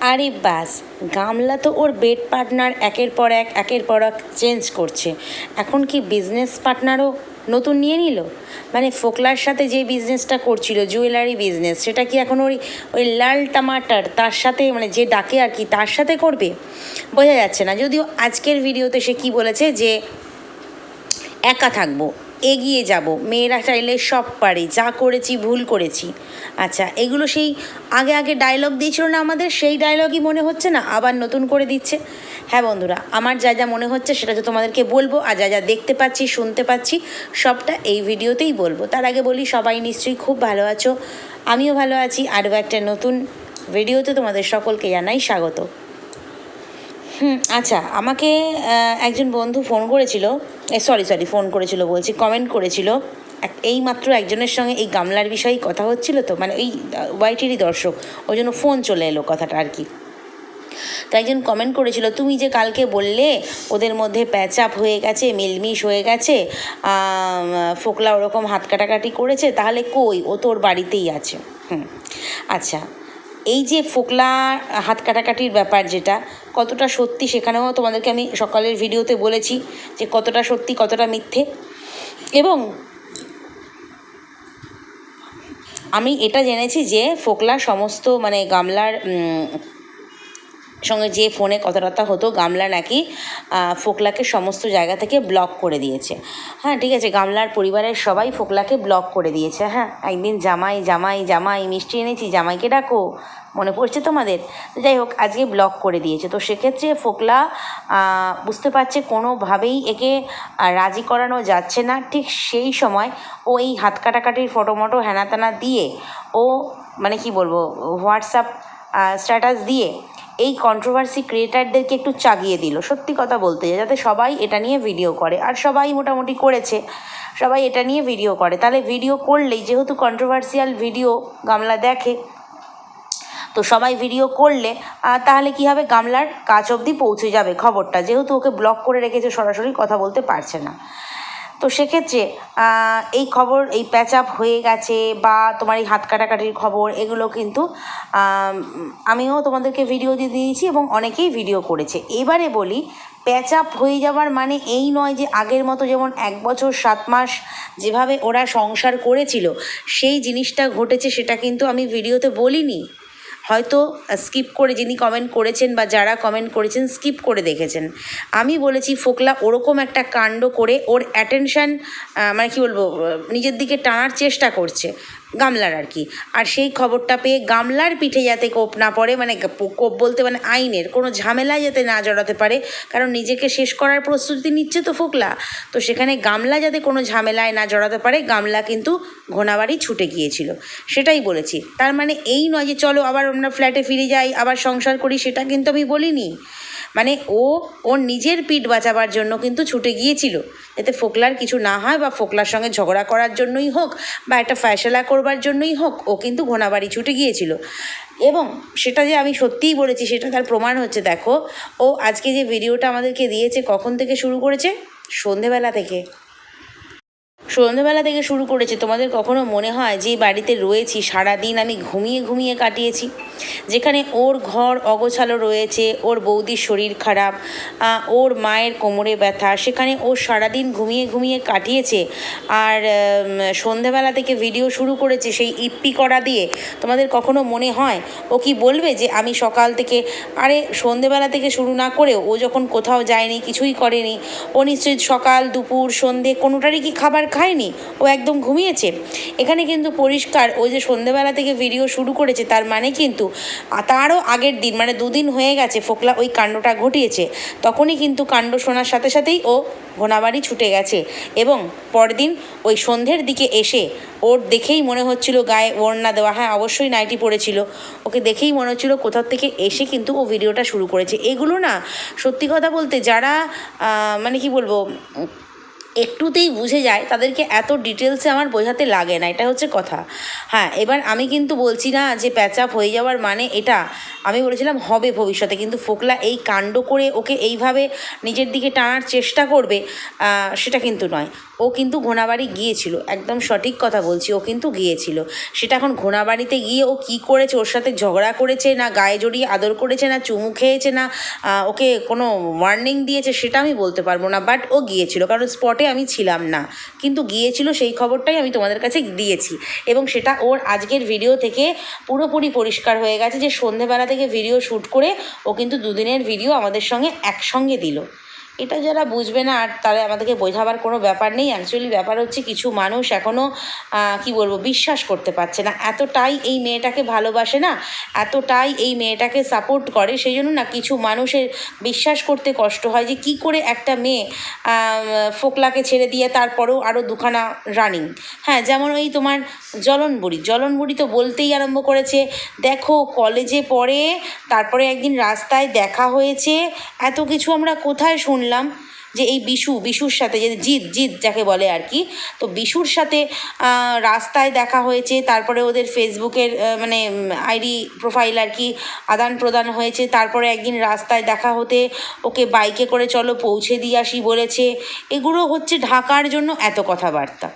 আরে বাস, গামলা তো ওর বেড পার্টনার একের পর এক, একের পর এক চেঞ্জ করছে। এখন কি বিজনেস পার্টনারও নতুন নিয়ে নিল? মানে ফোকলার সাথে যে বিজনেসটা করছিল জুয়েলারি বিজনেস সেটা কি এখন ওই ওই লাল টমাটার, তার সাথে মানে যে ডাকে আর কি, তার সাথে করবে? বোঝা যাচ্ছে না। যদিও আজকের ভিডিওতে সে কি বলেছে যে, একা থাকব। এগিয়ে যাব। মেয়েরা চাইলে সব পারে, যা করেছি ভুল করেছি। আচ্ছা এগুলো সেই আগে আগে ডায়লগ দিয়েছিল না আমাদের? সেই ডায়লগই মনে হচ্ছে না? আবার নতুন করে দিচ্ছে? হ্যাঁ বন্ধুরা, আমার যা যা মনে হচ্ছে সেটা তো তোমাদেরকে বলব আর যা যা দেখতে পাচ্ছি, শুনতে পাচ্ছি, সবটা এই ভিডিওতেই বলব। তার আগে বলি, সবাই নিশ্চয়ই খুব ভালো আছো। আমিও ভালো আছি। আরও একটা নতুন ভিডিওতে তোমাদের সকলকে জানাই স্বাগত। হুম আচ্ছা আমাকে একজন বন্ধু ফোন করেছিল সরি সরি ফোন করেছিল বলছি কমেন্ট করেছিল এই মাত্র একজনের সঙ্গে এই গামলার বিষয়েই কথা হচ্ছিল তো মানে ওই ওয়াইটিরই দর্শক, ওই জন্য ফোন চলে এলো কথাটা আর কি। তো একজন কমেন্ট করেছিল, তুমি যে কালকে বললে ওদের মধ্যে প্যাচ আপ হয়ে গেছে, মিলমিশ হয়ে গেছে ফোকলা ওরকম হাত কাটাকাটি করেছে, তাহলে কই? ও তোর বাড়িতেই আছে। হুম আচ্ছা এই যে ফোকলা হাত কাটাকাটির ব্যাপার যেটা, কতটা সত্যি সেখানেও তোমাদেরকে আমি সকালের ভিডিওতে বলেছি যে কতটা সত্যি, কতটা মিথ্যে। এবং আমি এটা জেনেছি যে ফোকলা সমস্ত মানে গামলার সঙ্গে যে ফোনে কথাবার্তা হতো, গামলা নাকি ফোকলাকে সমস্ত জায়গা থেকে ব্লক করে দিয়েছে। হ্যাঁ ঠিক আছে, গামলার পরিবারের সবাই ফোকলাকে ব্লক করে দিয়েছে। হ্যাঁ একদিন জামাই জামাই জামাই, মিষ্টি এনেছি, জামাইকে ডাকো, মনে পড়ছে তোমাদের? যাই হোক, আজকে ব্লক করে দিয়েছে। তো সেক্ষেত্রে ফোকলা বুঝতে পারছে কোনোভাবেই একে রাজি করানো যাচ্ছে না। ঠিক সেই সময় ও এই হাত কাটাকাটির ফটো মটো হ্যানা ত্যানা দিয়ে ও মানে কি বলব হোয়াটসঅ্যাপ স্ট্যাটাস দিয়ে এই কন্ট্রোভার্সি ক্রিয়েটারদেরকে একটু চাগিয়ে দিল। সত্যি কথা বলতে যাতে সবাই এটা নিয়ে ভিডিও করে। আর সবাই মোটামুটি করেছে। সবাই এটা নিয়ে ভিডিও করে। তাহলে ভিডিও করলেই, যেহেতু কন্ট্রোভার্সিয়াল ভিডিও গামলা দেখে, তো সবাই ভিডিও করলে তাহলে কি হবে? গামলার কাজ অবধি পৌঁছে যাবে খবরটা। যেহেতু ওকে ব্লক করে রেখেছে, সরাসরি কথা বলতে পারছে না। তো সেক্ষেত্রে এই খবর, এই প্যাচ আপ হয়ে গেছে বা তোমার এই হাত কাটাকাটির খবর, এগুলো কিন্তু আমিও তোমাদেরকে ভিডিও দিয়ে দিয়েছি এবং অনেকেই ভিডিও করেছে। এবারে বলি প্যাচ আপ হয়ে যাওয়ার মানে এই নয় যে আগের মতো যেমন এক বছর, সাত মাস যেভাবে ওরা সংসার করেছিল, সেই জিনিসটা ঘটেছে সেটা কিন্তু আমি ভিডিওতে বলিনি। হয়তো স্কিপ করে যিনি কমেন্ট করেছেন বা যারা কমেন্ট করেছেন স্কিপ করে দেখেছেন। আমি বলেছি, ফোকলা ওরকম একটা কাণ্ড করে ওর অ্যাটেনশান মানে কি বলব নিজের দিকে টানার চেষ্টা করছে। গামলার আর কি। আর সেই খবরটা পেয়ে গামলার পিঠে যাতে কোপ না পড়ে মানে কোপ বলতে মানে আইনের কোনো ঝামেলায় যাতে না জড়াতে পারে, কারণ নিজেকে শেষ করার প্রস্তুতি নিচ্ছে তো ফোকলা। তো সেখানে গামলা যাতে কোনো ঝামেলায় না জড়াতে পারে, গামলা কিন্তু ঘোনাবাড়ি ছুটে গিয়েছিল। সেটাই বলেছি। তার মানে এই নয় যে চলো আবার আমরা ফ্ল্যাটে ফিরে যাই, আবার সংসার করি, সেটা কিন্তু আমি বলিনি। মানে ও ওর নিজের পিঠ বাঁচাবার জন্য কিন্তু ছুটে গিয়েছিল। যাতে ফোকলার কিছু না হয় বা ফোকলার সঙ্গে ঝগড়া করার জন্যই হোক বা একটা ফয়সলা করবার জন্যই হোক, ও কিন্তু ঘোনাবাড়ি ছুটে গিয়েছিল। এবং সেটা যে আমি সত্যিই বলেছি, সেটা তার প্রমাণ হচ্ছে, দেখো। ও আজকে যে ভিডিওটা আমাদেরকে দিয়েছে, কখন থেকে শুরু করেছে? সন্ধেবেলা থেকে। সন্ধ্যেবেলা থেকে শুরু করেছে। তোমাদের কখনো মনে হয় যে বাড়িতে রয়েছি? সারাদিন আমি ঘুমিয়ে ঘুমিয়ে কাটিয়েছি। যেখানে ওর ঘর অগোছালো রয়েছে ওর বৌদির শরীর খারাপ ওর মায়ের কোমরে ব্যথা সেখানে ও সারাদিন ঘুমিয়ে ঘুমিয়ে কাটিয়েছে। আর উম, সন্ধ্যেবেলা থেকে ভিডিও শুরু করেছে সেই ইপ্পি করা দিয়ে। তোমাদের কখনো মনে হয়? ও কি বলবে যে আমি সকাল থেকে আরে সন্ধেবেলা থেকে শুরু না করে ও যখন কোথাও যায়নি কিছুই করেনি ও নিশ্চয়ই সকাল দুপুর সন্ধে কোনোটারই কি খাবার খায়নি ও একদম ঘুমিয়েছে। এখানে কিন্তু পরিষ্কার ওই যে সন্ধেবেলা থেকে ভিডিও শুরু করেছে, তার মানে কিন্তু তারও আগের দিন মানে দুদিন হয়ে গেছে, ফোকলা ওই কাণ্ডটা ঘটিয়েছে। তখনই কিন্তু কাণ্ড শোনার সাথে সাথেই ও ঘোনাবাড়ি ছুটে গেছে এবং পরদিন ওই সন্ধ্যের দিকে এসে ওর দেখেই মনে হচ্ছিল গায়ে ওড়না দেওয়া। হ্যাঁ অবশ্যই নাইটি পড়েছিল। ওকে দেখেই মনে হচ্ছিল কোথাও থেকে এসে কিন্তু ও ভিডিওটা শুরু করেছে। এগুলো না, সত্যি কথা বলতে যারা মানে কি বলব একটুতেই বুঝে যায়, তাদেরকে এত ডিটেলসে আমার বোঝাতে লাগে না, এটা হচ্ছে কথা। হ্যাঁ এবার আমি কিন্তু বলছি না যে প্যাচাপ হয়ে যাওয়ার মানে এটা। আমি বলেছিলাম হবে ভবিষ্যতে, কিন্তু ফোকলা এই কাণ্ড করে ওকে এইভাবে নিজের দিকে টানার চেষ্টা করবে সেটা কিন্তু নয়। ও কিন্তু ঘোনাবাড়ি গিয়েছিল, একদম সঠিক কথা বলছি, ও কিন্তু গিয়েছিল। সেটা এখন ঘোনাবাড়িতে গিয়ে ও কী করেছে, ওর সাথে ঝগড়া করেছে না গায়ে জড়িয়ে আদর করেছে না চুমু খেয়েছে না ওকে কোনো ওয়ার্নিং দিয়েছে সেটা আমি বলতে পারব না বাট ও গিয়েছিল, কারণ স্পটে আমি ছিলাম না। কিন্তু গিয়েছিল সেই খবরটাই আমি তোমাদের কাছে দিয়েছি। এবং সেটা ওর আজকের ভিডিও থেকে পুরোপুরি পরিষ্কার হয়ে গেছে যে সন্ধেবেলা থেকে ভিডিও শ্যুট করে ও কিন্তু দুদিনের ভিডিও আমাদের সঙ্গে একসঙ্গে দিল। এটা যারা বুঝবে না আর তাহলে আমাদেরকে বোঝাবার কোনো ব্যাপার নেই। অ্যাকচুয়ালি ব্যাপার হচ্ছে কিছু মানুষ এখনও কি বলব, বিশ্বাস করতে পারছে না। এতটাই এই মেয়েটাকে ভালোবাসে না, এতটাই এই মেয়েটাকে সাপোর্ট করে, সেই জন্য না কিছু মানুষের বিশ্বাস করতে কষ্ট হয় যে কি করে একটা মেয়ে ফোকলাকে ছেড়ে দিয়ে তারপরেও আরও দুখানা রানিং হ্যাঁ যেমন ওই তোমার জলনবুড়ি। জলনবুড়ি তো বলতেই আরম্ভ করেছে, দেখো কলেজে পড়ে, তারপরে একদিন রাস্তায় দেখা হয়েছে, এত কিছু আমরা কোথায় শুনলাম? যে এই বিশু, বিশুর সাথে যে জিৎ জিৎ যাকে বলে আর কি, তো বিশুর সাথে রাস্তায় দেখা হয়েছে, তারপরে ওদের ফেসবুকের মানে আইডি প্রোফাইল আর কি আদান প্রদান হয়েছে, তারপরে একদিন রাস্তায় দেখা হতে ওকে বাইকে করে চলো পৌঁছে দিয়ে আসি বলেছে। এগুলো হচ্ছে ঢাকার জন্য এত কথাবার্তা।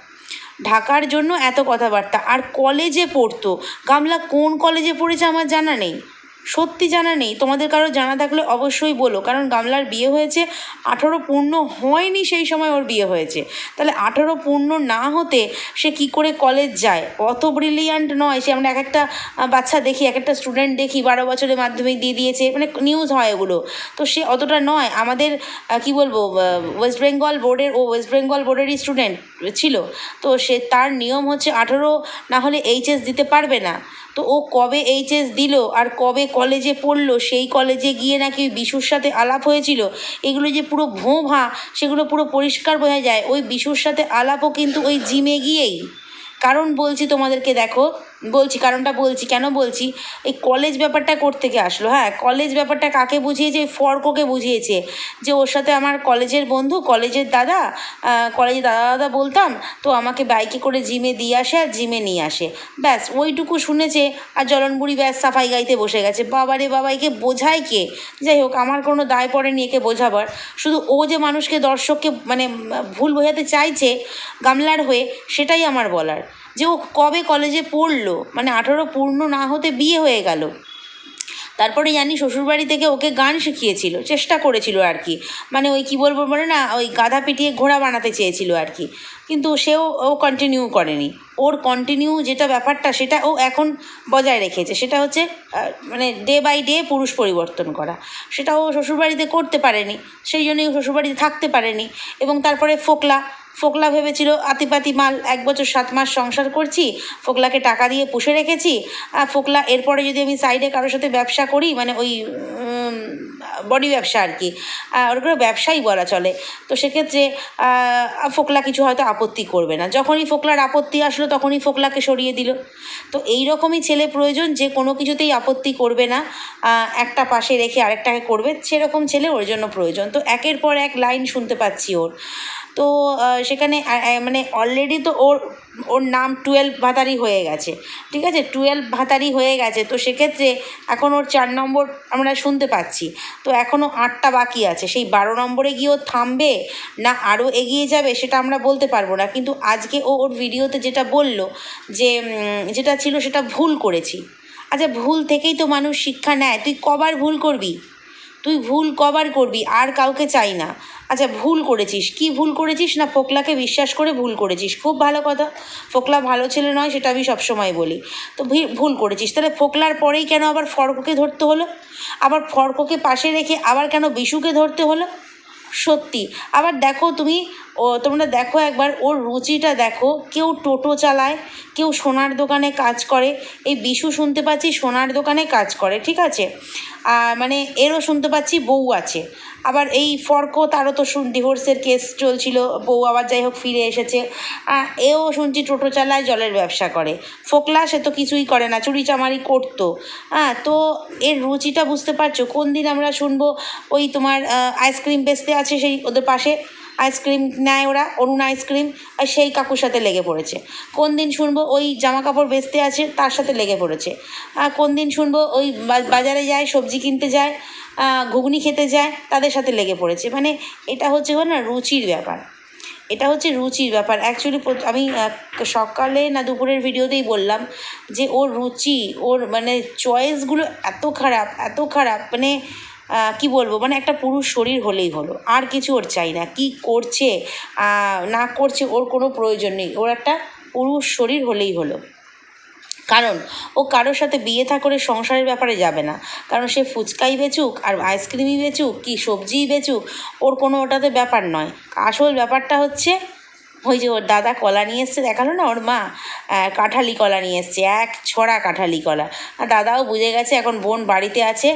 ঢাকার জন্য এত কথাবার্তা। আর কলেজে পড়তো। গামলা কোন কলেজে পড়েছে আমার জানা নেই। সত্যি জানা নেই। তোমাদের কারও জানা থাকলে অবশ্যই বলো, কারণ গামলার বিয়ে হয়েছে, আঠেরো পূর্ণ হয়নি সেই সময় ওর বিয়ে হয়েছে। তাহলে আঠেরো পূর্ণ না হতে সে কি করে কলেজ যায়? অত ব্রিলিয়ান্ট নয়। সে আমরা এক একটা বাচ্চা দেখি, এক একটা স্টুডেন্ট দেখি, বারো বছরের মাধ্যমিক দিয়ে দিয়েছে মানে নিউজ হয় ওগুলো। তো সে অতটা নয়। আমাদের কি বলব ওয়েস্ট বেঙ্গল বোর্ডের ও ওয়েস্ট বেঙ্গল বোর্ডেরই স্টুডেন্ট ছিল। তো সে তার নিয়ম হচ্ছে আঠেরো না হলে এইচএস দিতে পারবে না। তো ও কবে এইচএস দিল আর কবে কলেজে পড়ল, সেই কলেজে গিয়ে নাকি বিশুর সাথে আলাপ হয়েছিল। এগুলো যে পুরো ভোঁ ভাঁ সেগুলো পুরো পরিষ্কার বোঝা যায়। ওই বিশুর সাথে আলাপও কিন্তু ওই জিমে গিয়েই। কারণ বলছি তোমাদেরকে, দেখো বলছি কারণটা বলছি কেন বলছি? এই কলেজ ব্যাপারটা থেকে আসলো হ্যাঁ কলেজ ব্যাপারটা কাকে বুঝিয়েছে? ওই ফর্ককে বুঝিয়েছে যে ওর সাথে আমার কলেজের বন্ধু কলেজের দাদা আহ, কলেজে দাদা দাদা বলতাম তো আমাকে বাইকে করে জিমে দিয়ে আসে আর জিমে নিয়ে আসে। ব্যাস ওইটুকু শুনেছে আর জলনবুড়ি ব্যাস সাফাই গাইতে বসে গেছে। বাবারে বাবা একে বোঝায় কে? যাই হোক আমার কোনো দায় পড়েনি একে বোঝাবার। শুধু ও যে মানুষকে দর্শককে মানে ভুল বোঝাতে চাইছে গামলার হয়ে সেটাই আমার বলার। যে ও কবে কলেজে পড়ল? মানে আঠেরো পূর্ণ না হতে বিয়ে হয়ে গেল। তারপরে জানি শ্বশুরবাড়ি থেকে ওকে গান শিখিয়েছিল, চেষ্টা করেছিল আর কি। মানে ওই কি বলব বলে না, ওই গাধা পিটিয়ে ঘোড়া বানাতে চেয়েছিল আর কি। কিন্তু সেও, ও কন্টিনিউ করেনি। ওর কন্টিনিউ যেটা ব্যাপারটা, সেটা ও এখন বজায় রেখেছে। সেটা হচ্ছে মানে ডে বাই ডে পুরুষ পরিবর্তন করা। সেটা ও শ্বশুরবাড়িতে করতে পারেনি, সেই জন্যই শ্বশুরবাড়িতে থাকতে পারেনি। এবং তারপরে ফোকলা ফোকলা ভেবেছিল, আতিপাতি মাল, এক বছর সাত মাস সংসার করছি, ফোকলাকে টাকা দিয়ে পুষে রেখেছি, আর ফোকলা এরপরে যদি আমি সাইডে কারোর সাথে ব্যবসা করি মানে ওই বডি ব্যবসা আর কি ওগুলো ব্যবসাই বলা চলে। তো সেক্ষেত্রে ফোকলা কিছু হয়তো আপত্তি করবে না। যখনই ফোকলার আপত্তি আসলো, তখনই ফোকলাকে সরিয়ে দিল। তো এই রকমই ছেলে প্রয়োজন, যে কোনো কিছুতেই আপত্তি করবে না একটা পাশে রেখে আরেকটাকে করবে, সেরকম ছেলে ওর জন্য প্রয়োজন। তো একের পর এক লাইন শুনতে পাচ্ছি ওর। তো সেখানে মানে অলরেডি তো ওর ওর নাম টুয়েলভ ভাতারি হয়ে গেছে, ঠিক আছে? টুয়েলভ ভাতারি হয়ে গেছে, তো সেক্ষেত্রে এখন ওর চার নম্বর আমরা শুনতে পাচ্ছি, তো এখনও আটটা বাকি আছে, সেই বারো নম্বরে গিয়ে ও থামবে না আরও এগিয়ে যাবে সেটা আমরা বলতে পারব না, কিন্তু আজকে ও ওর ভিডিওতে যেটা বলল যে যেটা ছিল সেটা ভুল করেছি আচ্ছা ভুল থেকেই তো মানুষ শিক্ষা নেয়, তুই কবার ভুল করবি? তুই ভুল কবার করবি, আর কাউকে চাই না আচ্ছা ভুল করেছিস। কি ভুল করেছিস না ফোকলাকে বিশ্বাস করে ভুল করেছিস? খুব ভালো কথা। ফোকলা ভালো ছেলে নয়, সেটা আমি সবসময় বলি। তো ভুল করেছিস। তাহলে ফোকলার পরেই কেন আবার ফর্ককে ধরতে হলো? আবার ফর্ককে পাশে রেখে আবার কেন বিশুকে ধরতে হলো? সত্যি। আবার দেখো তুমি ও, তোমরা দেখো একবার, ওর রুচিটা দেখো। কেউ টোটো চালায়, কেউ সোনার দোকানে কাজ করে। এই বিশু শুনতে পাচ্ছি সোনার দোকানে কাজ করে, ঠিক আছে? মানে এরও শুনতে পাচ্ছি বউ আছে। আবার এই ফর্ক তারও তো শুন ডিভোর্সের কেস চলছিল, বউ আবার যাই হোক ফিরে এসেছে। এও শুনছি টোটো চালায়, জলের ব্যবসা করে। ফোকলা, সে তো কিছুই করে না, চুরি চামারি করতো। হ্যাঁ তো এর রুচিটা বুঝতে পারছ? কোন দিন আমরা শুনব ওই তোমার আইসক্রিম বেচতে আছে সেই ওদের পাশে? আইসক্রিম নেয় ওরা, অরুণ আইসক্রিম, আর সেই কাকুর সাথে লেগে পড়েছে। কোন দিন শুনব ওই জামা কাপড় বেচতে আছে, তার সাথে লেগে পড়েছে। আর কোন দিন শুনব ওই বাজারে যায়, সবজি কিনতে যায় ঘুগনি খেতে যায়, তাদের সাথে লেগে পড়েছে। মানে এটা হচ্ছে না রুচির ব্যাপার। এটা হচ্ছে রুচির ব্যাপার। অ্যাকচুয়ালি আমি সকালে না দুপুরের ভিডিওতেই বললাম যে ওর রুচি, ওর মানে চয়েসগুলো এত খারাপ এত খারাপ। মানে কি বলব? মানে একটা পুরুষ শরীর হলেই হলো। আর কিছু ওর চাই না। কি করছে না করছে, ওর কোনো প্রয়োজন নেই। ওর একটা পুরুষ শরীর হলেই হলো। কারণ ও কারোর সাথে বিয়ে থা করে সংসারের ব্যাপারে যাবে না। কারণ সে ফুচকাই বেচুক আর আইসক্রিমই বেচুক, কি সবজিই বেচুক, ওর কোনো ওটাতে ব্যাপার নয়। আসল ব্যাপারটা হচ্ছে ওই যে ওর দাদা কলা নিয়ে এসছে, দেখাল না? ওর মা কাঁঠালি কলা নিয়ে এসছে, এক ছড়া কাঁঠালি কলা। আর দাদাও বুঝে গেছে, এখন বোন বাড়িতে আছে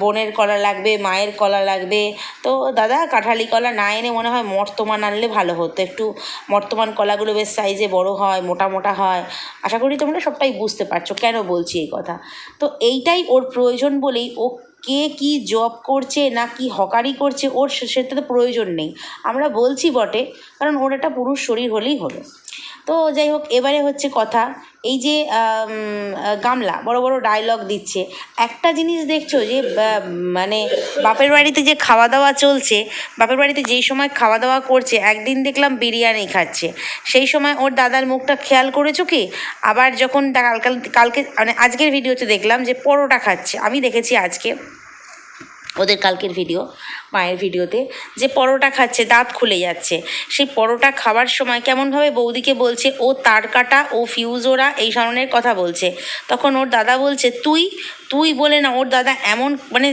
বোনের কলা লাগবে, মায়ের কলা লাগবে। তো দাদা, কাঁঠালি কলা না এনে মনে হয় মর্তমান আনলে ভালো হতো। একটু মর্তমান কলাগুলো বেশ সাইজে বড় হয়, মোটা মোটা হয়। আশা করি তোমরা সবটাই বুঝতে পারছ, কেন বলছি এই কথা? তো এইটাই ওর প্রয়োজন বলেই ও কে কি জব করছে, না কি হকারি করছে, ওর সেটা তো প্রয়োজন নেই। আমরা বলছি বটে, কারণ ওর একটা পুরুষ শরীর হলেই হলো। তো যাই হোক, এবারে হচ্ছে কথা, এই যে গামলা, বড় বড় ডায়লগ দিচ্ছে। একটা জিনিস দেখছ যে মানে বাপের বাড়িতে যে খাওয়া দাওয়া চলছে, বাপের বাড়িতে যেই সময় খাওয়া দাওয়া করছে, একদিন দেখলাম বিরিয়ানি খাচ্ছে। সেই সময় ওর দাদার মুখটা খেয়াল করেছ কি? আবার যখন কালকে কালকে মানে আজকের ভিডিওতে দেখলাম যে পরোটা খাচ্ছে। আমি দেখেছি আজকে। ওদের কালকের ভিডিও মায়ের ভিডিওতে যে পরোটা খাচ্ছে, দাঁত খুলে যাচ্ছে। সেই পরোটা খাওয়ার সময় কেমনভাবে বৌদিকে বলছে, ও তার কাটা, ও ফিউজ ওরা এই ধরনের কথা বলছে। তখন ওর দাদা বলছে, তুই তুই বলে না, ওর দাদা এমন মানে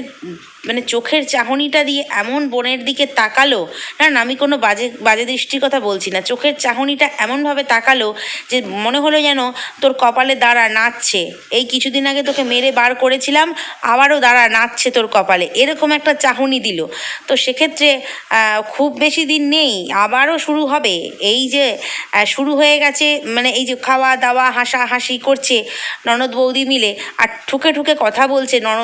মানে চোখের চাহনিটা দিয়ে এমন বোনের দিকে তাকালো। না আমি কোনো বাজে বাজে দৃষ্টির কথা বলছি না। চোখের চাহনিটা এমনভাবে তাকালো যে মনে হলো যেন তোর কপালে দাঁড়া নাচছে। এই কিছুদিন আগে তোকে মেরে বার করেছিলাম, আবারও দাঁড়া নাচছে তোর কপালে। এরকম একটা চাহনি দিল। তো সেক্ষেত্রে খুব বেশি দিন নেই, আবারও শুরু হবে। এই যে শুরু হয়ে গেছে মানে এই যে খাওয়া দাওয়া, হাসাহাসি করছে ননদ বৌদি মিলে। আর ঠুকে ঠুকে কথা বলছে নন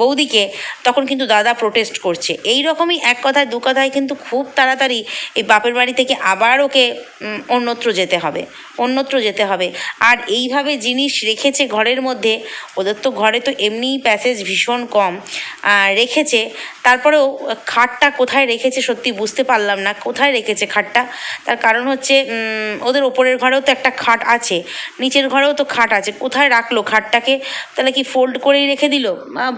বৌদিকে তখন কিন্তু দাদা প্রোটেস্ট করছে। এই রকমই এক কথায় দু কথায় কিন্তু খুব তাড়াতাড়ি এই বাপের বাড়ি থেকে আবার ওকে অন্যত্র যেতে হবে, অন্যত্র যেতে হবে। আর এইভাবে জিনিস রেখেছে ঘরের মধ্যে, ওদের তো ঘরে তো এমনিই প্যাসেজ ভীষণ কম রেখেছে। তারপরেও খাটটা কোথায় রেখেছে সত্যি বুঝতে পারলাম না, কোথায় রেখেছে খাটটা? তার কারণ হচ্ছে ওদের ওপরের ঘরেও তো একটা খাট আছে, নিচের ঘরেও তো খাট আছে, কোথায় রাখল খাটটাকে? তাহলে কি ফোল্ড করেই রেখে দিল?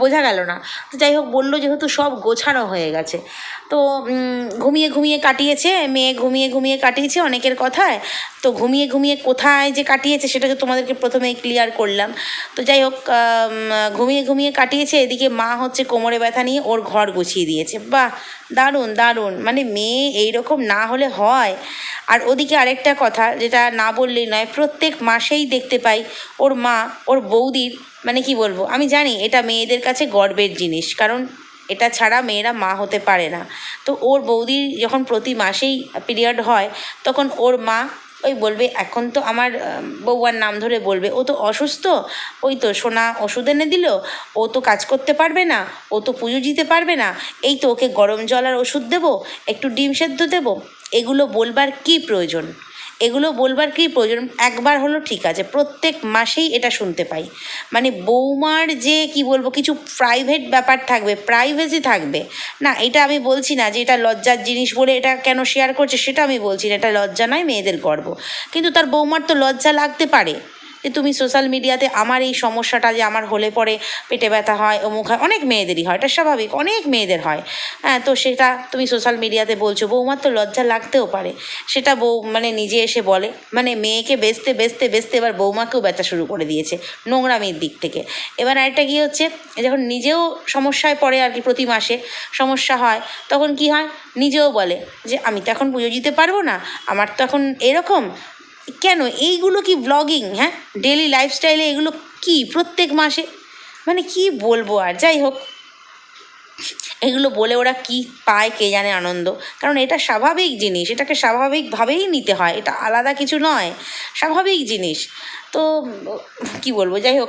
বোঝা গেল না। তো যাই হোক বলল যেহেতু সব গোছানো হয়ে গেছে। তো ঘুমিয়ে ঘুমিয়ে কাটিয়েছে, মেয়ে ঘুমিয়ে ঘুমিয়ে কাটিয়েছে অনেকের কথায়। তো ঘুমিয়ে ঘুমিয়ে কোথায় যে কাটিয়েছে সেটাকে তোমাদেরকে প্রথমেই ক্লিয়ার করলাম। তো যাই হোক ঘুমিয়ে ঘুমিয়ে কাটিয়েছে, এদিকে মা হচ্ছে কোমরে ব্যথা নিয়ে ওর ঘর গুছিয়ে দিয়েছে। বাহ, দারুণ দারুণ। মানে মেয়ে এইরকম না হলে হয়। আর ওদিকে আরেকটা কথা, যেটা না বললেই নয়, প্রত্যেক মাসেই দেখতে পাই ওর মা, ওর বৌদির মানে কি বলব? আমি জানি এটা মেয়েদের কাছে গর্বের জিনিস, কারণ এটা ছাড়া মেয়েরা মা হতে পারে না। তো ওর বৌদির যখন প্রতি মাসেই পিরিয়ড হয়, তখন ওর মা ওই বলবে, এখন তো আমার বউয়ার নাম ধরে বলবে, ও তো অসুস্থ, ওই তো সোনা ওষুধ এনে দিল, ও তো কাজ করতে পারবে না, ও তো পুজো দিতে পারবে না, এই তো ওকে গরম জল আর ওষুধ দেবো, একটু ডিম সেদ্ধ দেবো, এগুলো বলবার কি প্রয়োজন? এগুলো বলবার কি প্রয়োজন? একবার হলো ঠিক আছে, প্রত্যেক মাসেই এটা শুনতে পাই। মানে বৌমার যে কি বলব, কিছু প্রাইভেট ব্যাপার থাকবে প্রাইভেসি থাকবে। না, এটা আমি বলছি না যে এটা লজ্জার জিনিস বলে এটা কেন শেয়ার করছে, সেটা আমি বলছি না, এটা লজ্জা নয় মেয়েদের গর্ব। কিন্তু তার বৌমার তো লজ্জা লাগতে পারে। যে তুমি সোশ্যাল মিডিয়াতে আমার এই সমস্যাটা যে আমার হলে পরে পেটে ব্যথা হয়, অমুক হয়, অনেক মেয়েদেরই হয়, এটা স্বাভাবিক, অনেক মেয়েদের হয়। হ্যাঁ তো সেটা তুমি সোশ্যাল মিডিয়াতে বলছো, বৌমার তো লজ্জা লাগতেও পারে। সেটা বউ মানে নিজে এসে বলে মানে মেয়েকে বেচতে বেচতে বেচতে এবার বৌমাকেও ব্যথা শুরু করে দিয়েছে নোংরামির দিক থেকে। এবার আরেকটা কী হচ্ছে, যখন নিজেও সমস্যায় পড়ে আর কি প্রতি মাসে সমস্যা হয়, তখন কি হয়, নিজেও বলে যে, আমি তো এখন পুজো দিতে পারব না, আমার তো এখন এরকম কেন? এইগুলো কি ব্লগিং হ্যাঁ? ডেলি লাইফস্টাইলে এগুলো কি? প্রত্যেক মাসে? মানে কি বলব আর? যাই হোক। এগুলো বলে ওরা কি পায় কে জানে আনন্দ। কারণ এটা স্বাভাবিক জিনিস। এটাকে স্বাভাবিকভাবেই নিতে হয়। এটা আলাদা কিছু নয়। স্বাভাবিক জিনিস। তো, কি বলব? যাই হোক।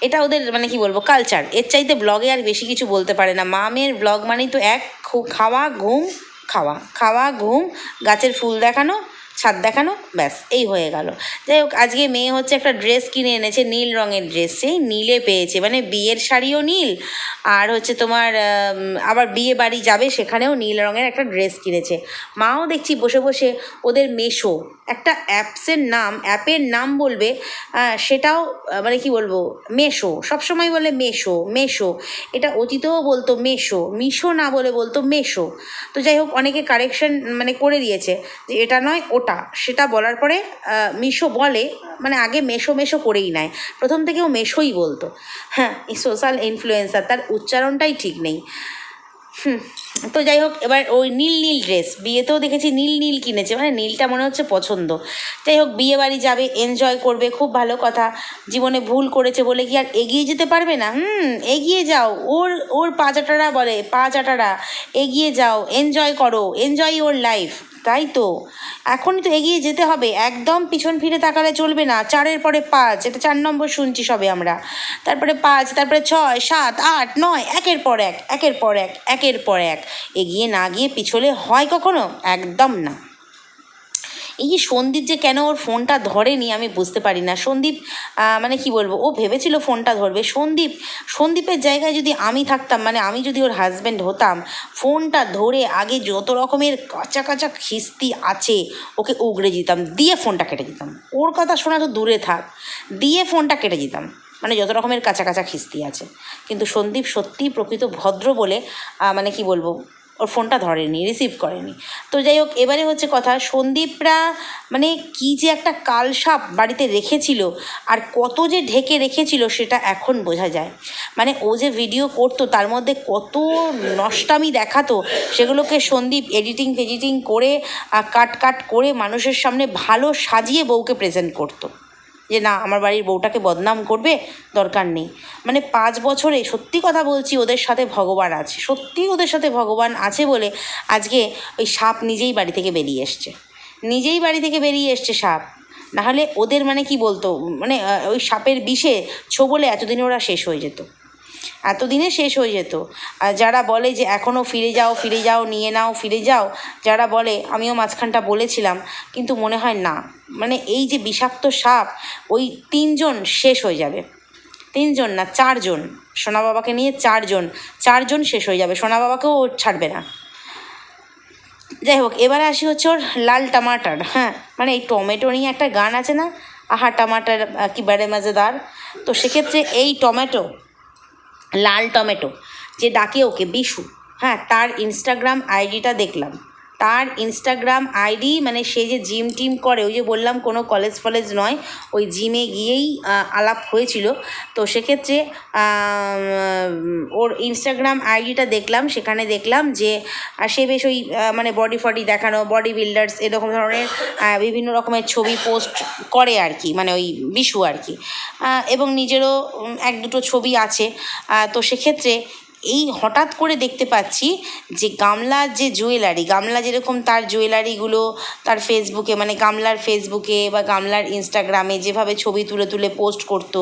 এটা ওদের মানে কি বলব? কালচার এর চাইতে ব্লগে আর বেশি কিছু বলতে পারে না। মামের ব্লগ মানেই তো এক খাওয়া, ঘুম, খাওয়া। খাওয়া, ঘুম, গাছের ফুল দেখানো ছাদ দেখানো, ব্যাস, এই হয়ে গেল। যাই হোক, আজকে মেয়ে হচ্ছে একটা ড্রেস কিনে এনেছে, নীল রঙের ড্রেস, সেই নীলে পেয়েছে মানে বিয়ের শাড়িও নীল, আর হচ্ছে তোমার আবার বিয়ে বাড়ি যাবে, সেখানেও নীল রঙের একটা ড্রেস কিনেছে। মাও দেখছি বসে বসে ওদের মেশো। একটা অ্যাপসের নাম, অ্যাপের নাম বলবে সেটাও মানে কি বলব, মেশো, সবসময় বলে মেশো মেশো। এটা অতীতেও বলতো মেশো, মিশো না বলে বলতো মেশো। তো যাই হোক, অনেকে কারেকশন মানে করে দিয়েছে যে এটা নয়, ওটা। সেটা বলার পরে মিশো বলে মানে আগে মেশো মেশো করেই নেয়। প্রথম থেকেও মেশোই বলতো। হ্যাঁ সোশ্যাল ইনফ্লুয়েন্সার তার উচ্চারণটাই ঠিক নেই। হুম। তো যাই হোক, এবার ওই নীল নীল ড্রেস বিয়েতেও দেখেছি নীল নীল কিনেছে মানে নীলটা মনে হচ্ছে পছন্দ। যাই হোক, বিয়ে বাড়ি যাবে এনজয় করবে, খুব ভালো কথা। জীবনে ভুল করেছে বলে কি আর এগিয়ে যেতে পারবে না? হুম, এগিয়ে যাও। ওর ওর পা চাটারা বলে, পা চাটারা, এগিয়ে যাও এনজয় করো এনজয় ওর লাইফ তাই তো? এখনই তো এগিয়ে যেতে হবে, একদম পিছন ফিরে তাকালে চলবে না। চারের পরে পাঁচ, এটা চার নম্বর শুনছি সবে আমরা। তারপরে পাঁচ, তারপরে ছয়, সাত, আট, নয়, একের পর এক, একের পর এক, একের পর এক। এগিয়ে না গিয়ে পিছলে হয় কখনো? একদম না। এই যে সন্দীপ যে কেন ওর ফোনটা ধরেনি আমি বুঝতে পারি না। সন্দীপ মানে কি বলব? ও ভেবেছিল ফোনটা ধরবে। সন্দীপ, সন্দীপের জায়গায় যদি আমি থাকতাম মানে আমি যদি ওর হাজব্যান্ড হতাম, ফোনটা ধরে আগে যত রকমের কাঁচা কাঁচা খিস্তি আছে, ওকে উগড়ে দিতাম, দিয়ে ফোনটা কেটে দিতাম। ওর কথা শোনা তো দূরে থাক। দিয়ে ফোনটা কেটে দিতাম। মানে যত রকমের কাঁচা কাঁচা খিস্তি আছে। কিন্তু সন্দীপ সত্যিই প্রকৃত ভদ্র বলে মানে কি বলব, ওর ফোনটা ধরেনি রিসিভ করেনি। তো যাই হোক, এবারে হচ্ছে কথা, সন্দীপরা মানে কি যে একটা কালসাপ বাড়িতে রেখেছিল আর কত যে ঢেকে রেখেছিল সেটা এখন বোঝা যায়। মানে ও যে ভিডিও করতো, তার মধ্যে কত নষ্টামি দেখাতো, সেগুলোকে সন্দীপ এডিটিং ফেডিটিং করে কাট কাট করে মানুষের সামনে ভালো সাজিয়ে বউকে প্রেজেন্ট করতো। যে না, আমার বাড়ির বউটাকে বদনাম করবে, দরকার নেই। মানে পাঁচ বছরে সত্যি কথা বলছি, ওদের সাথে ভগবান আছে। সত্যি ওদের সাথে ভগবান আছে বলে আজকে ওই সাপ নিজেই বাড়ি থেকে বেরিয়ে এসছে। নিজেই বাড়ি থেকে বেরিয়ে এসছে সাপ। নাহলে ওদের মানে কি বলতো? মানে ওই সাপের বিষে ছোবলে এতদিনে ওরা শেষ হয়ে যেত। এতদিনে শেষ হয়ে যেত। আর যারা বলে যে এখনও ফিরে যাও ফিরে যাও, নিয়ে নাও, ফিরে যাও, যারা বলে, আমিও মাঝখানটা বলেছিলাম, কিন্তু মনে হয় না। মানে এই যে বিষাক্ত সাপ, ওই তিনজন শেষ হয়ে যাবে। তিনজন না, চারজন। সোনা বাবাকে নিয়ে চারজন। চারজন শেষ হয়ে যাবে। সোনা বাবাকেও ও ছাড়বে না। যাই হোক, এবারে আসি হচ্ছে ওর লাল টমাটার। হ্যাঁ মানে এই টমেটো নিয়ে একটা গান আছে না? আহা, টমাটার কি বারে মজেদার। তো সেক্ষেত্রে এই টমেটো লাল টমেটো যে ডাকে ওকে বিশু। হ্যাঁ তার ইনস্টাগ্রাম আইডিটা দেখলাম। তার ইনস্টাগ্রাম আইডি মানে সে যে জিম টিম করে, ওই যে বললাম কোনো কলেজ ফলেজ নয়, ওই জিমে গিয়েই আলাপ হয়েছিল। তো সেক্ষেত্রে ওর ইনস্টাগ্রাম আইডিটা দেখলাম, সেখানে দেখলাম যে সে বেশ ওই মানে বডি ফডি দেখানো বডি বিল্ডার্স এরকম ধরনের বিভিন্ন রকমের ছবি পোস্ট করে আর কি মানে ওই বিশু আর কি। এবং নিজেরও এক দুটো ছবি আছে। তো সেক্ষেত্রে এই হঠাৎ করে দেখতে পাচ্ছি যে গামলার যে জুয়েলারি গামলা যেরকম তার জুয়েলারিগুলো তার ফেসবুকে মানে গামলার ফেসবুকে বা গামলার ইনস্টাগ্রামে যেভাবে ছবি তুলে তুলে পোস্ট করতো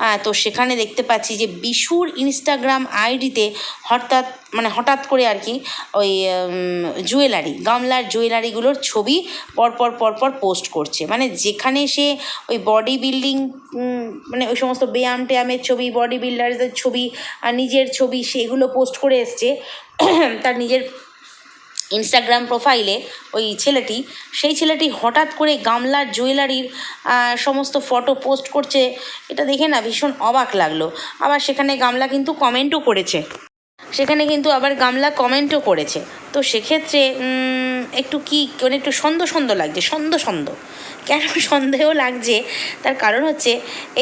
হ্যাঁ তো সেখানে দেখতে পাচ্ছি যে বিশুর ইনস্টাগ্রাম আইডিতে হঠাৎ মানে হঠাৎ করে আর কি ওই জুয়েলারি, গামলার জুয়েলারিগুলোর ছবি পরপর পরপর পোস্ট করছে। মানে যেখানে সে ওই বডি বিল্ডিং মানে ওই সমস্ত ব্যায়াম ট্যায়ামের ছবি বডি বিল্ডারদের ছবি আর নিজের ছবি সেগুলো পোস্ট করে এসছে। তার নিজের ইনস্টাগ্রাম প্রোফাইলে ওই ছেলেটি, সেই ছেলেটি হঠাৎ করে গামলার জুয়েলারির সমস্ত ফটো পোস্ট করছে। এটা দেখে না ভীষণ অবাক লাগল। আবার সেখানে গামলা কিন্তু কমেন্টও করেছে। সেখানে কিন্তু আবার গামলা কমেন্টও করেছে। তো সেক্ষেত্রে একটু কি মানে একটু সন্দ সন্দ লাগছে সন্দ সন্দ কেন সন্দেহ লাগছে? তার কারণ হচ্ছে,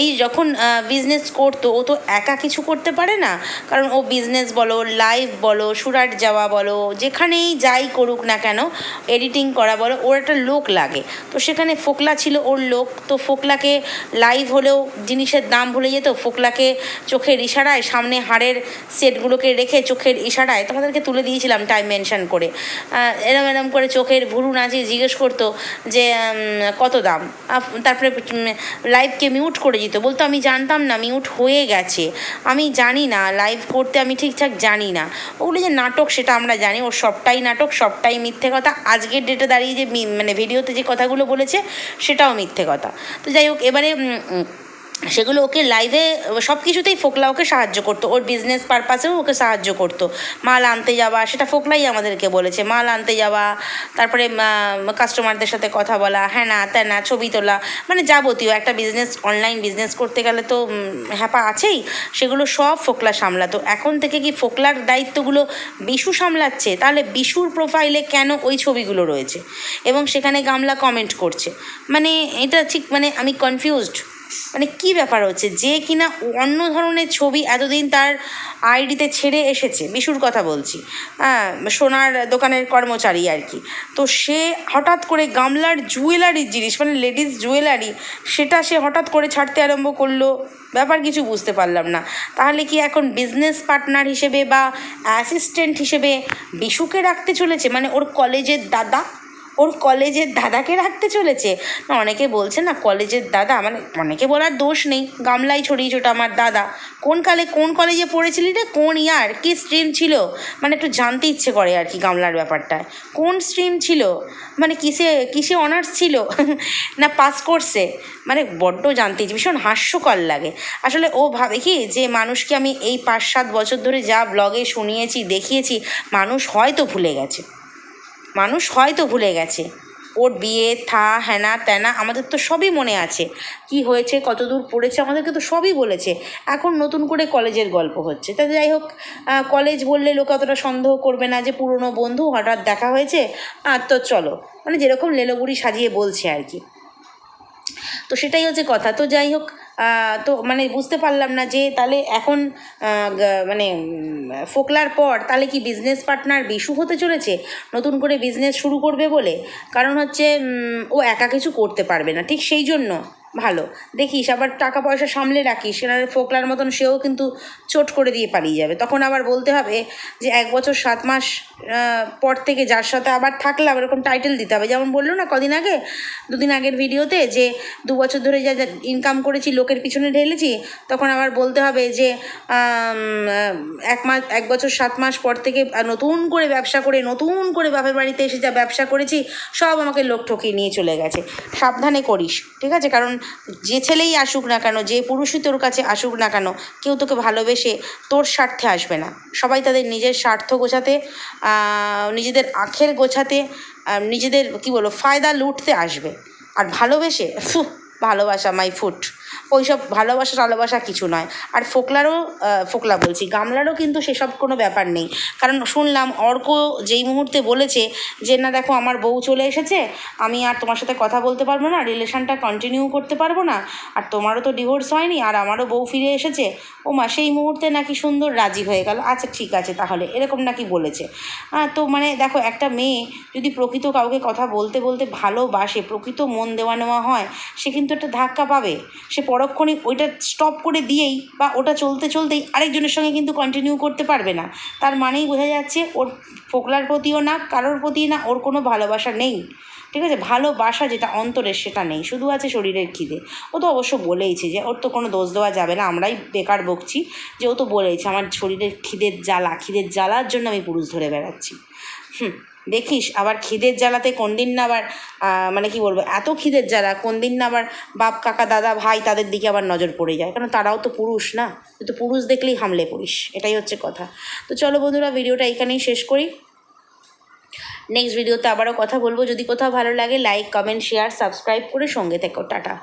এই যখন বিজনেস করতো, ও তো একা কিছু করতে পারে না। কারণ ও বিজনেস বলো লাইভ বলো, সুরাট যাওয়া বলো, যেখানেই যাই করুক না কেন এডিটিং করা বলো, ওর একটা লোক লাগে। তো সেখানে ফোকলা ছিল ওর লোক। তো ফোকলাকে লাইভ হলেও জিনিসের দাম ভুলে যেত, ফোকলাকে চোখের ইশারায়, সামনে হাড়ের সেটগুলোকে রেখে চোখের ইশারায়, তোমাদেরকে তুলে দিয়েছিলাম টাইম মেনশন করে। এরম এরম করে চোখের ভুরু নাচিয়ে জিজ্ঞেস করতো যে কত কত দাম? তারপরে লাইভকে মিউট করে দিত। বলতো, আমি জানতাম না মিউট হয়ে গেছে। আমি জানি না লাইভ করতে আমি ঠিকঠাক জানি না। ওগুলো যে নাটক, সেটা আমরা জানি। ওর সবটাই নাটক, সবটাই মিথ্যে কথা। আজকের ডেটে দাঁড়িয়ে যে মানে ভিডিওতে যে কথাগুলো বলেছে, সেটাও মিথ্যে কথা। তো যাই হোক, এবারে সেগুলো ওকে লাইভে সব কিছুতেই ফোকলা ওকে সাহায্য করতো। ওর বিজনেস পারপাসেও ওকে সাহায্য করতো। মাল আনতে যাওয়া, সেটা ফোকলাই আমাদেরকে বলেছে। মাল আনতে যাওয়া, তারপরে কাস্টমারদের সাথে কথা বলা হ্যাঁ না ত্যানা ছবি তোলা মানে যাবতীয় একটা বিজনেস অনলাইন বিজনেস করতে গেলে তো হ্যাপা আছেই। সেগুলো সব ফোকলা সামলাতো। এখন থেকে কি ফোকলার দায়িত্বগুলো বিশু সামলাচ্ছে? তাহলে বিশুর প্রোফাইলে কেন ওই ছবিগুলো রয়েছে? এবং সেখানে গামলা কমেন্ট করছে। মানে এটা ঠিক মানে আমি কনফিউজড মানে কি ব্যাপার হচ্ছে? যে কিনা অন্য ধরনের ছবি এতদিন তার আইডিতে ছেড়ে এসেছে বিশুর কথা বলছি। হ্যাঁ সোনার দোকানের কর্মচারী আর কি। তো সে হঠাৎ করে গামলার জুয়েলারির জিনিস মানে লেডিস জুয়েলারি, সেটা সে হঠাৎ করে ছাড়তে আরম্ভ করল। ব্যাপার কিছু বুঝতে পারলাম না। তাহলে কি এখন বিজনেস পার্টনার হিসেবে বা অ্যাসিস্ট্যান্ট হিসেবে বিশুকে রাখতে চলেছে? মানে ওর কলেজের দাদা? ওর কলেজের দাদাকে রাখতে চলেছে। না, অনেকে বলছে, না, কলেজের দাদা মানে অনেকে বলার দোষ নেই। গামলাই ছড়িয়ে ছোট আমার দাদা। কোন কালে, কোন কলেজে পড়েছিলি রে? কোন ইয়ার? কি স্ট্রিম ছিল? মানে একটু জানতে ইচ্ছে করে আর কি গামলার ব্যাপারটায়। কোন স্ট্রিম ছিল? মানে কিসে কিসে অনার্স ছিল? না পাস করছে মানে বড্ড জানতে ইচ্ছে, ভীষণ হাস্যকর লাগে। আসলে ও ভাবে কি, যে মানুষকে আমি এই পাঁচ সাত বছর ধরে যা ব্লগে শুনিয়েছি, দেখিয়েছি, মানুষ হয়তো ভুলে গেছে। মানুষ হয়তো ভুলে গেছে। ওর বিয়ে, থা হ্যানা ত্যানা আমাদের তো সবই মনে আছে। কি হয়েছে কত দূর পড়েছে আমাদেরকে তো সবই বলেছে। এখন নতুন করে কলেজের গল্প হচ্ছে। তা যাই হোক কলেজ বললে লোকে অতটা সন্দেহ করবে না যে পুরনো বন্ধু হঠাৎ দেখা হয়েছে। আর তো চলো মানে যেরকম লেলোগুড়ি সাজিয়ে বলছে আর কি। তো সেটাই হচ্ছে কথা। তো যাই হোক তো মানে বুঝতে পারলাম না যে তাহলে এখন মানে ফোকলার পর তাহলে কি বিজনেস পার্টনার বিশু হতে চলেছে? নতুন করে বিজনেস শুরু করবে বলে? কারণ হচ্ছে ও একা কিছু করতে পারবে না, ঠিক সেই জন্য। ভালো। দেখিস, আবার টাকা পয়সা সামলে রাখিস সেটা ফোকলার মতন সেও কিন্তু চোট করে দিয়ে পালিয়ে যাবে। তখন আবার বলতে হবে যে, এক বছর সাত মাস পর থেকে যার সাথে আবার থাকলাম এরকম টাইটেল দিতে হবে। যেমন বলল না কদিন আগে, দুদিন আগের ভিডিওতে যে, দু বছর ধরে যা ইনকাম করেছি, লোকের পিছনে ঢেলেছি, তখন আবার বলতে হবে যে এক মাস, এক বছর সাত মাস পর থেকে নতুন করে ব্যবসা করে, নতুন করে বাপের বাড়িতে এসে যা ব্যবসা করেছি, সব আমাকে লোক ঠকিয়ে নিয়ে চলে গেছে। সাবধানে করিস, ঠিক আছে? কারণ যে ছেলেই আসুক না কেন, যে পুরুষই তোর কাছে আসুক না কেন, কেউ তোকে ভালোবেসে তোর স্বার্থে আসবে না। সবাই তাদের নিজের স্বার্থ গোছাতে নিজেদের আখের গোছাতে নিজেদের, কি বলব, ফায়দা লুটতে আসবে। আর ভালোবেসে ফু ভালোবাসা মাই ফুট ওইসব ভালোবাসা টালোবাসা কিছু নয়। আর ফোকলারও ফোকলা বলছি, গামলারও কিন্তু সেসব কোনো ব্যাপার নেই। কারণ শুনলাম অর্ক যেই মুহূর্তে বলেছে যে, না, দেখো, আমার বউ চলে এসেছে, আমি আর তোমার সাথে কথা বলতে পারব না, রিলেশনটা কন্টিনিউ করতে পারব না, আর তোমারও তো ডিভোর্স হয়নি, আর আমারও বউ ফিরে এসেছে। ও মা, সেই মুহূর্তে নাকি সুন্দর রাজি হয়ে গেল। আচ্ছা ঠিক আছে তাহলে, এরকম নাকি বলেছে। তো মানে দেখো, একটা মেয়ে যদি প্রকৃত কাউকে কথা বলতে বলতে ভালোবাসে, প্রকৃত মন দেওয়া নেওয়া হয়, সে কিন্তু একটা ধাক্কা পাবে। সে পরক্ষণে ওইটা স্টপ করে দিয়েই বা ওটা চলতে চলতেই আরেকজনের সঙ্গে কিন্তু কন্টিনিউ করতে পারবে না। তার মানেই বোঝা যাচ্ছে ওর ফোকলার প্রতিও না, কারোর প্রতি না, ওর কোনো ভালোবাসা নেই। ঠিক আছে? ভালোবাসা যেটা অন্তরের সেটা নেই, শুধু আছে শরীরের খিদে। ও তো অবশ্য বলেইছে যে ওর তো কোনো দোষ দেওয়া যাবে না, আমরাই বেকার বকছি। যে ও তো বলেইছে, আমার শরীরের খিদের জ্বালা, খিদের জ্বালার জন্য আমি পুরুষ ধরে বেড়াচ্ছি। হুম। দেখিস, আবার খিদের জ্বালাতে কোন দিন না আবার মানে কি বলব, এত খিদের জ্বালা, কোন দিন না আবার বাপ, কাকা, দাদা, ভাই তাদের দিকে আবার নজর পড়ে যায়। কারণ তারাও তো পুরুষ না? তুই তো পুরুষ দেখলেই হামলে পড়িস, এটাই হচ্ছে কথা। তো চলো বন্ধুরা, ভিডিওটা এখানেই শেষ করি। নেক্সট ভিডিওতে আবারও কথা বলব। যদি কোথাও ভালো লাগে লাইক কমেন্ট শেয়ার সাবস্ক্রাইব করে সঙ্গে থেকো। টাটা।